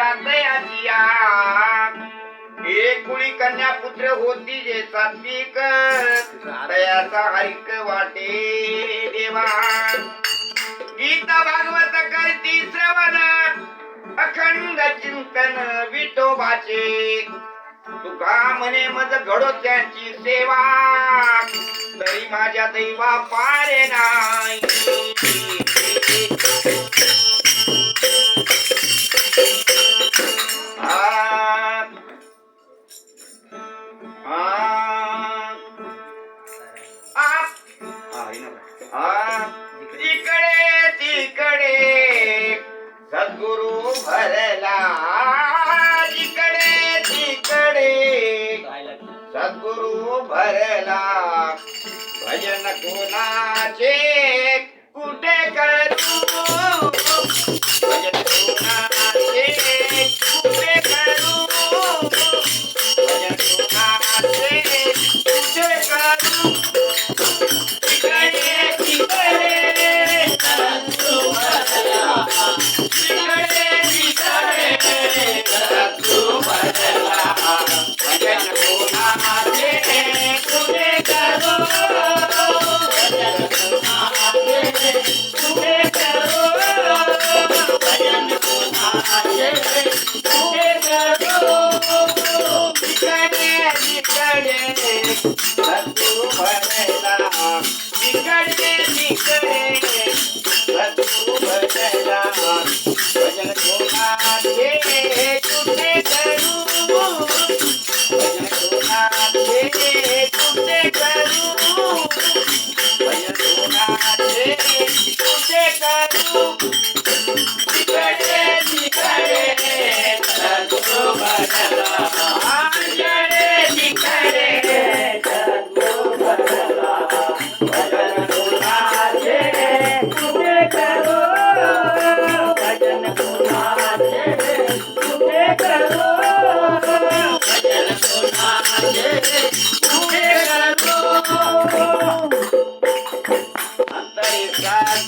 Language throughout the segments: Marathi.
होता दयाची एक कुळी कन्या पुत्र होती जे सात्विक. दयाचा हरिक वाटे देवा. गीता भागवत करती श्रवण अखंड चिंतन विठोबाचे. तुका म्हणे मज घडो त्याची सेवा. तरी माझ्या दैवा पारे नाही. इकडे तिकडे सद्गुरु भरला. इकडे तिकडे सद्गुरु भरला. भजन कोणाचे? कुठे कर Yeah.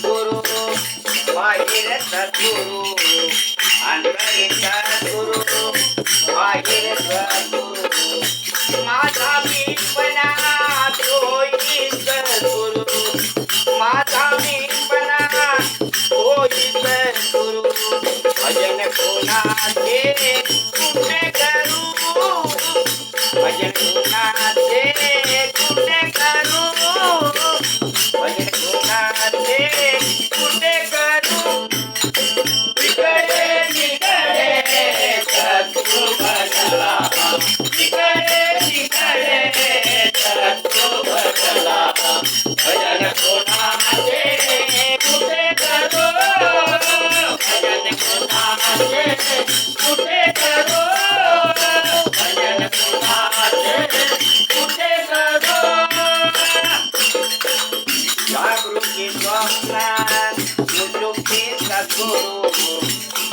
Guru, Mahira Sadguru, Antarita হইবে গুরু ভজন কোনা যে